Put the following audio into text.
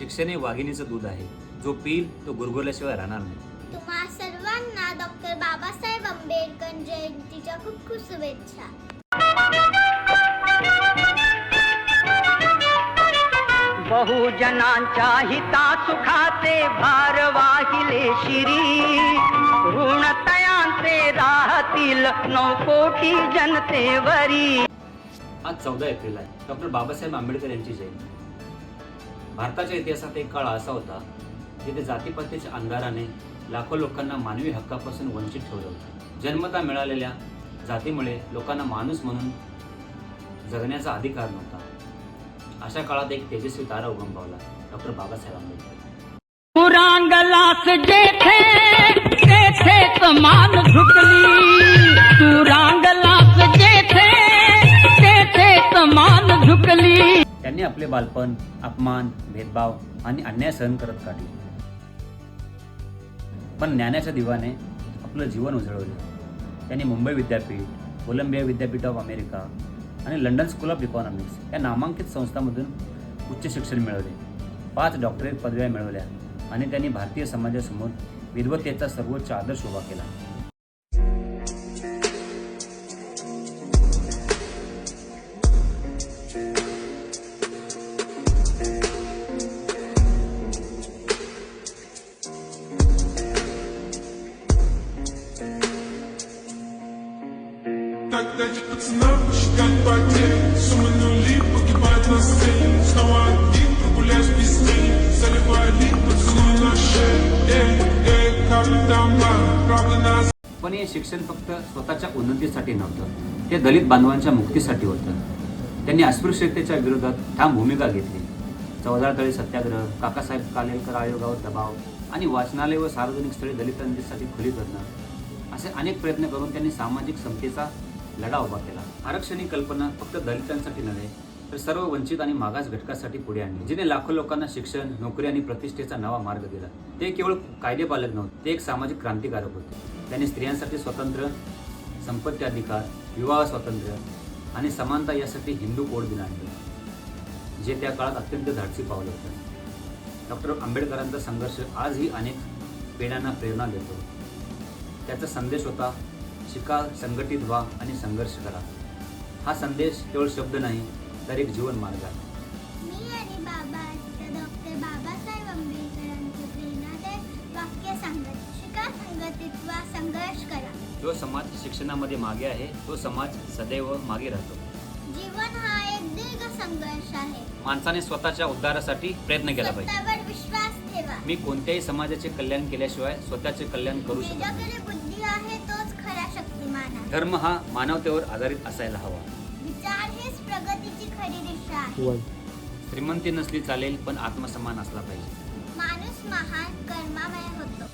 शिक्षण हे वाघिणीचं दूध आहे. जो पिईल तो गुरगुरल्याशिवाय राहणार नाही. तुम्हा सर्वांना डॉक्टर बाबासाहेब आंबेडकर जयंतीच्या खूप खूप शुभेच्छा. बहुजनांच्या हिता सुखाचे भार वाहिले शिरी. ऋणतयांचे राहतील नौकोटी जनतेवरी. आज चौदा एप्रिल आहे. डॉक्टर बाबासाहेब आंबेडकर यांची जयंती. भारताच्या इतिहासात एक काळ असा होता जिथे जातीपातीच्या अंधाराने लाखो लोकांना मानवी हक्कापासून वंचित ठेवलं होतं. जन्मता मिळालेल्या जातीमुळे लोकांना माणूस म्हणून जगण्याचा अधिकार नव्हता. अशा काळात एक तेजस्वी तारा उगम पावला डॉक्टर बाबासाहेब आंबेडकर. तुरांगलास जेथे तेथेच मान झुकली. त्यांनी आपले बालपण अपमान भेदभाव आणि अन्याय सहन करत काढले. पण ज्ञानाच्या दिवाने आपलं जीवन उजळवले. त्यांनी मुंबई विद्यापीठ कोलंबिया विद्यापीठ ऑफ अमेरिका आणि लंडन स्कूल ऑफ इकॉनॉमिक्स या नामांकित संस्थांमधून उच्च शिक्षण मिळवले. पाच डॉक्टरेट पदव्या मिळवल्या आणि त्यांनी भारतीय समाजासमोर विद्वत्तेचा सर्वोच्च आदर्श उभा केला. Когда пацанов считать потери Суммы нули погибают на сцене Снова один прогуляюсь без тени Заливали поцелуй на шею Эй, эй, как там правда нас पण हे शिक्षण फक्त स्वतःच्या उन्नतीसाठी नव्हतं ते दलित बांधवांच्या मुक्तीसाठी होतं त्यांनी अस्पृश्यतेच्या विरोधात ठाम भूमिका घेतली चौदा तळी सत्याग्रह काकासाहेब कालेलकर आयोगावर दबाव आणि वाचनालय व सार्वजनिक स्थळे दलितांसाठी खुली करणं असे अनेक प्रयत्न करून त्यांनी सामाजिक समतेचा लढा उभा केला. आरक्षण ही कल्पना फक्त दलितांसाठी नव्हे तर सर्व वंचित आणि मागास घटकासाठी पुढे आणली जिने लाखो लोकांना शिक्षण नोकरी आणि प्रतिष्ठेचा नवा मार्ग दिला. ते केवळ कायदेपालक नव्हते ते एक सामाजिक क्रांतिकारक होते. त्यांनी स्त्रियांसाठी स्वतंत्र संपत्ती अधिकार विवाह स्वातंत्र्य आणि समानता यासाठी हिंदू कोड दिन आणले जे त्या काळात अत्यंत धाडसी पावलं होतं. डॉक्टर आंबेडकरांचा संघर्ष आजही अनेक पिढ्यांना प्रेरणा देतो. त्याचा संदेश होता शिका संघटित व्हा आणि संघर्ष करा. हा संदेश केवळ शब्द नाही तर एक जीवन मार्ग आहे. मी आणि बाबा डॉक्टर बाबासाहेब आंबेडकरांचे प्रेरणादायक वाक्य सांगत शिका संगतीत्वा संघर्ष करा. जो समाज शिक्षणामध्ये मागे आहे तो समाज सदैव मागे राहतो. जीवन हा एक दीर्घ संघर्ष आहे. माणसाने स्वतःच्या उद्धारासाठी प्रयत्न केला पाहिजे. स्वतःवर विश्वास ठेवा. मी कोणत्याही समाजाचे कल्याण केल्याशिवाय स्वतःचे कल्याण करू शकत बुद्धी आहे धर्म हा मानवतेवर आधारित असायला हवा. विचार हेच प्रगतीची खरी दिशा आहे. श्रीमंती नसली चालेल पण आत्मसन्मान असला पाहिजे. माणूस महान कर्मामय होतो.